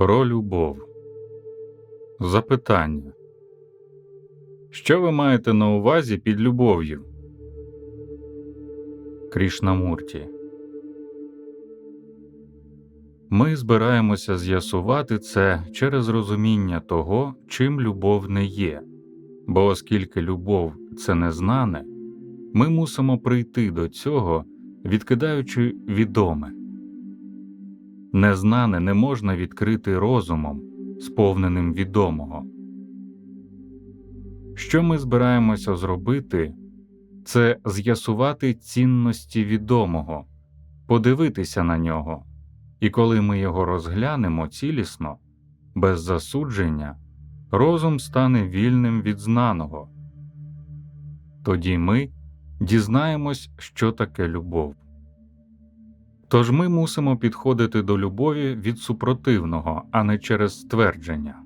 Про любов. Запитання. Що ви маєте на увазі під любов'ю? Крішнамурті. Ми збираємося з'ясувати це через розуміння того, чим любов не є, бо оскільки любов це незнане, ми мусимо прийти до цього, відкидаючи відоме. Незнане не можна відкрити розумом, сповненим відомого. Що ми збираємося зробити, це з'ясувати цінності відомого, подивитися на нього, і коли ми його розглянемо цілісно, без засудження, розум стане вільним від знаного. Тоді ми дізнаємось, що таке любов. Тож ми мусимо підходити до любові від супротивного, а не через ствердження.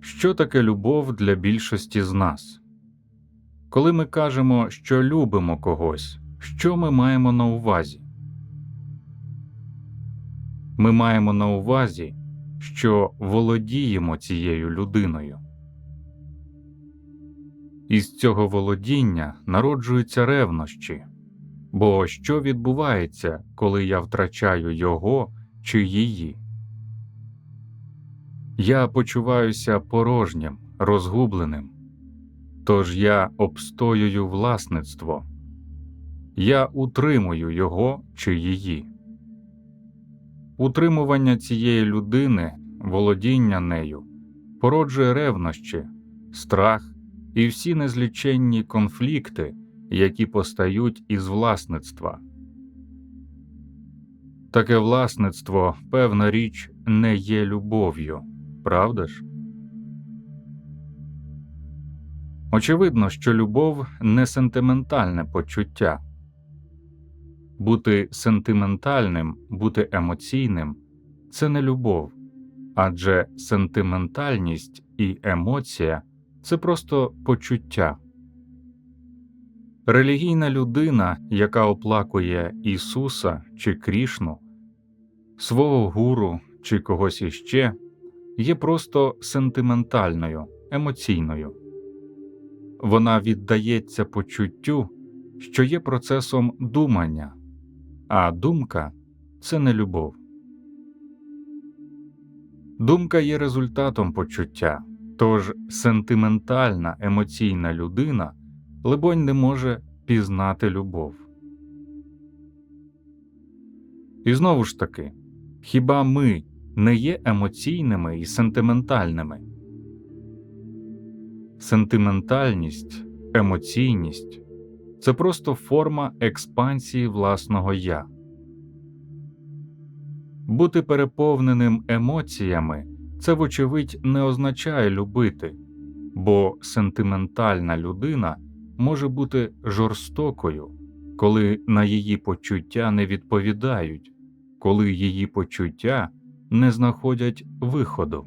Що таке любов для більшості з нас? Коли ми кажемо, що любимо когось, що ми маємо на увазі? Ми маємо на увазі, що володіємо цією людиною. Із цього володіння народжуються ревнощі. Бо що відбувається, коли я втрачаю його чи її? Я почуваюся порожнім, розгубленим, тож я обстоюю власництво, я утримую його чи її. Утримування цієї людини, володіння нею породжує ревнощі, страх і всі незліченні конфлікти які постають із власництва. Таке власництво, певна річ, не є любов'ю, правда ж? Очевидно, що любов не сентиментальне почуття. Бути сентиментальним, бути емоційним це не любов, адже сентиментальність і емоція це просто почуття. Релігійна людина, яка оплакує Ісуса чи Крішну, свого гуру чи когось іще, є просто сентиментальною, емоційною. Вона віддається почуттю, що є процесом думання, а думка це не любов. Думка є результатом почуття, тож сентиментальна емоційна людина либонь, не може пізнати любов. І знову ж таки, хіба ми не є емоційними і сентиментальними? Сентиментальність, емоційність це просто форма експансії власного я. Бути переповненим емоціями це, вочевидь, не означає любити, бо сентиментальна людина може бути жорстокою, коли на її почуття не відповідають, коли її почуття не знаходять виходу.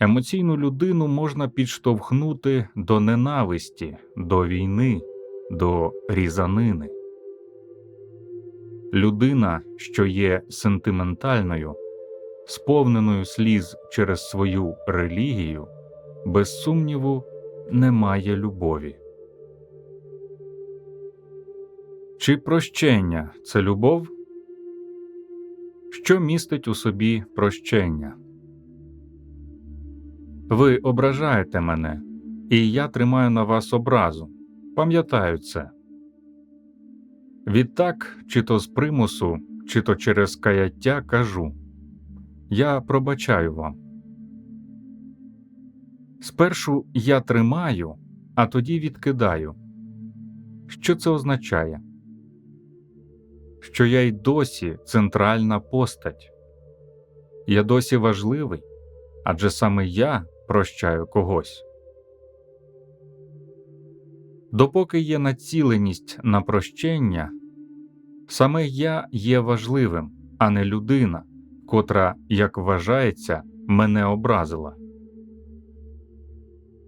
Емоційну людину можна підштовхнути до ненависті, до війни, до різанини. Людина, що є сентиментальною, сповненою сліз через свою релігію, без сумніву немає любові. Чи прощення це любов? Що містить у собі прощення? Ви ображаєте мене, і я тримаю на вас образу. Пам'ятаю це. Відтак, чи то з примусу, чи то через каяття кажу Я пробачаю вам. Спершу я тримаю, а тоді відкидаю. Що це означає? Що я й досі центральна постать, я досі важливий, адже саме я прощаю когось. Допоки є націленість на прощення, саме я є важливим, а не людина, котра, як вважається, мене образила.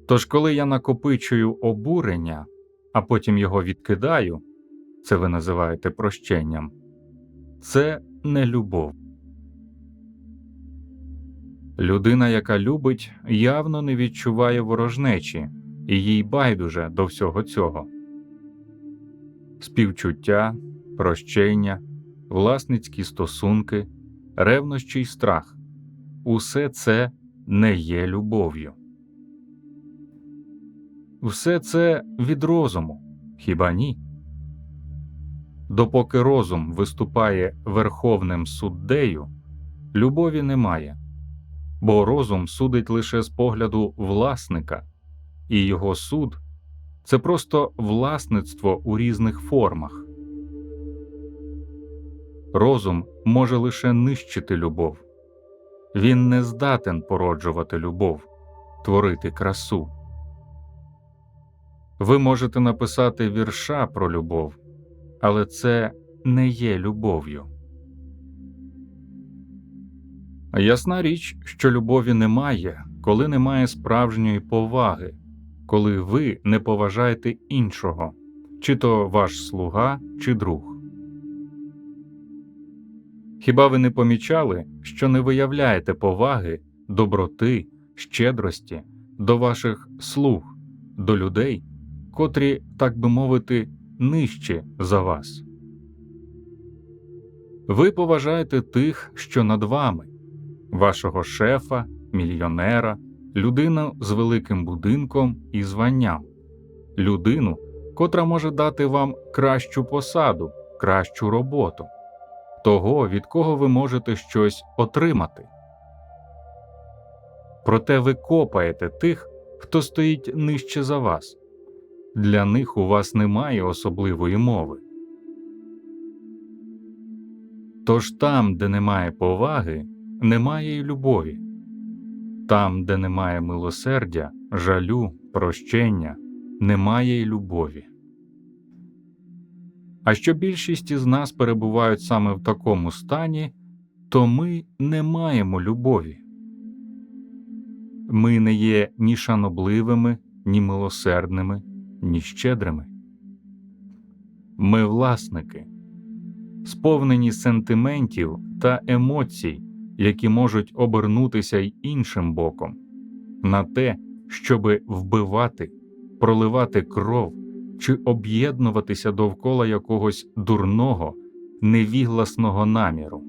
Тож, коли я накопичую обурення, а потім його відкидаю, це ви називаєте прощенням, це не любов. Людина, яка любить, явно не відчуває ворожнечі, і їй байдуже до всього цього. Співчуття, прощення, власницькі стосунки, ревнощі й страх усе це не є любов'ю. Все це від розуму, хіба ні? Допоки розум виступає верховним суддею, любові немає, бо розум судить лише з погляду власника, і його суд це просто власництво у різних формах. Розум може лише нищити любов, він не здатен породжувати любов, творити красу. Ви можете написати вірша про любов, але це не є любов'ю. Ясна річ, що любові немає, коли немає справжньої поваги, коли ви не поважаєте іншого, чи то ваш слуга, чи друг. Хіба ви не помічали, що не виявляєте поваги, доброти, щедрості до ваших слуг, до людей, котрі, так би мовити, нижчі за вас? Ви поважаєте тих, що над вами, вашого шефа, мільйонера, людину з великим будинком і званням, людину, котра може дати вам кращу посаду, кращу роботу того, від кого ви можете щось отримати. Проте ви копаєте тих, хто стоїть нижче за вас. Для них у вас немає особливої мови. Тож там, де немає поваги, немає й любові, там, де немає милосердя, жалю, прощення, немає й любові. А що більшість із нас перебувають саме в такому стані, то ми не маємо любові. Ми не є ні шанобливими, ні милосердними, ні щедрими. Ми власники, сповнені сентиментів та емоцій, які можуть обернутися й іншим боком, на те, щоби вбивати, проливати кров чи об'єднуватися довкола якогось дурного, невігласного наміру.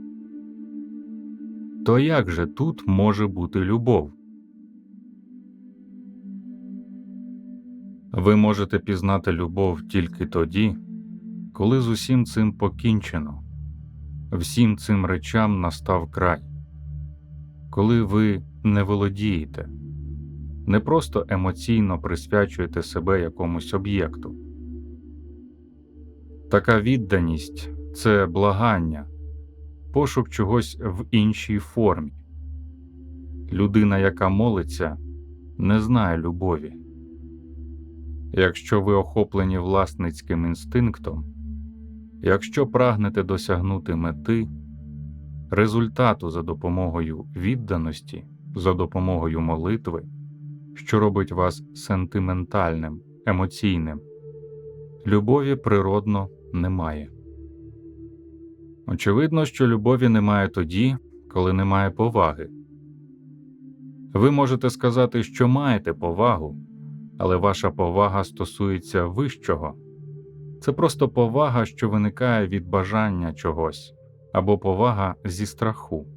То як же тут може бути любов? Ви можете пізнати любов тільки тоді, коли з усім цим покінчено, всім цим речам настав край, коли ви не володієте не просто емоційно присвячуєте себе якомусь об'єкту. Така відданість це благання, пошук чогось в іншій формі. Людина, яка молиться, не знає любові. Якщо ви охоплені власницьким інстинктом, якщо прагнете досягнути мети, результату за допомогою відданості, за допомогою молитви що робить вас сентиментальним, емоційним. Любові природно немає. Очевидно, що любові немає тоді, коли немає поваги. Ви можете сказати, що маєте повагу, але ваша повага стосується вищого це просто повага, що виникає від бажання чогось або повага зі страху.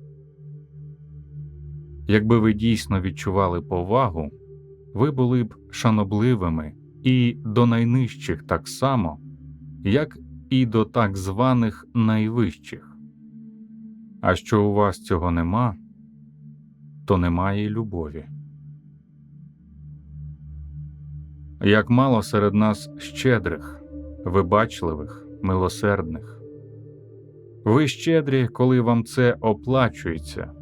Якби ви дійсно відчували повагу, ви були б шанобливими і до найнижчих так само, як і до так званих найвищих. А що у вас цього нема, то немає любові. Як мало серед нас щедрих, вибачливих, милосердних. Ви щедрі, коли вам це оплачується,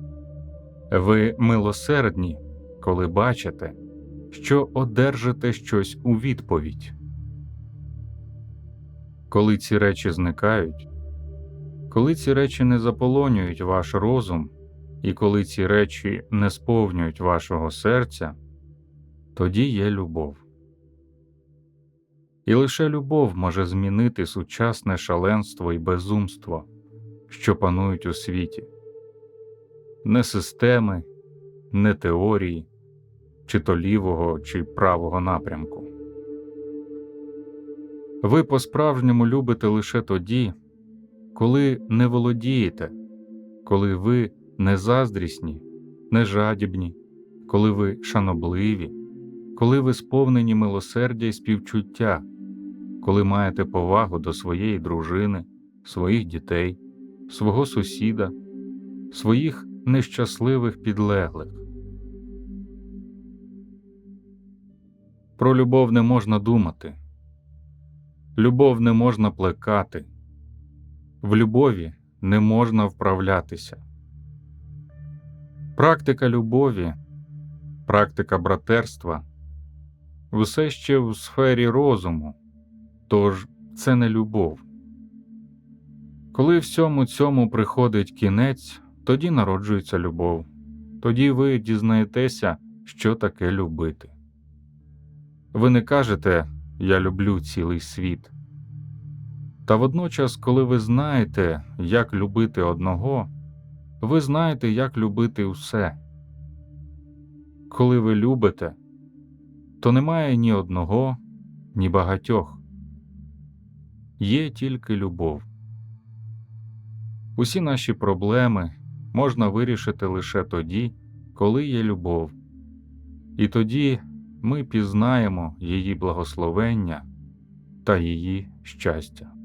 ви милосердні, коли бачите що одержите щось у відповідь. Коли ці речі зникають, коли ці речі не заполонюють ваш розум, і коли ці речі не сповнюють вашого серця, тоді є любов. І лише любов може змінити сучасне шаленство і безумство, що панують у світі, не системи, не теорії, чи то лівого, чи правого напрямку. Ви по-справжньому любите лише тоді, коли не володієте, коли ви не заздрісні, не жадібні, коли ви шанобливі, коли ви сповнені милосердя і співчуття, коли маєте повагу до своєї дружини, своїх дітей, свого сусіда, своїх нещасливих підлеглих. Про любов не можна думати, любов не можна плекати, в любові не можна вправлятися. Практика любові, практика братерства все ще в сфері розуму, тож це не любов. Коли всьому цьому приходить кінець, тоді народжується любов, тоді ви дізнаєтеся, що таке любити. Ви не кажете Я люблю цілий світ. Та водночас, коли ви знаєте, як любити одного, ви знаєте, як любити усе. Коли ви любите, то немає ні одного, ні багатьох. Є тільки любов. Усі наші проблеми можна вирішити лише тоді, коли є любов, і тоді ми пізнаємо її благословення та її щастя.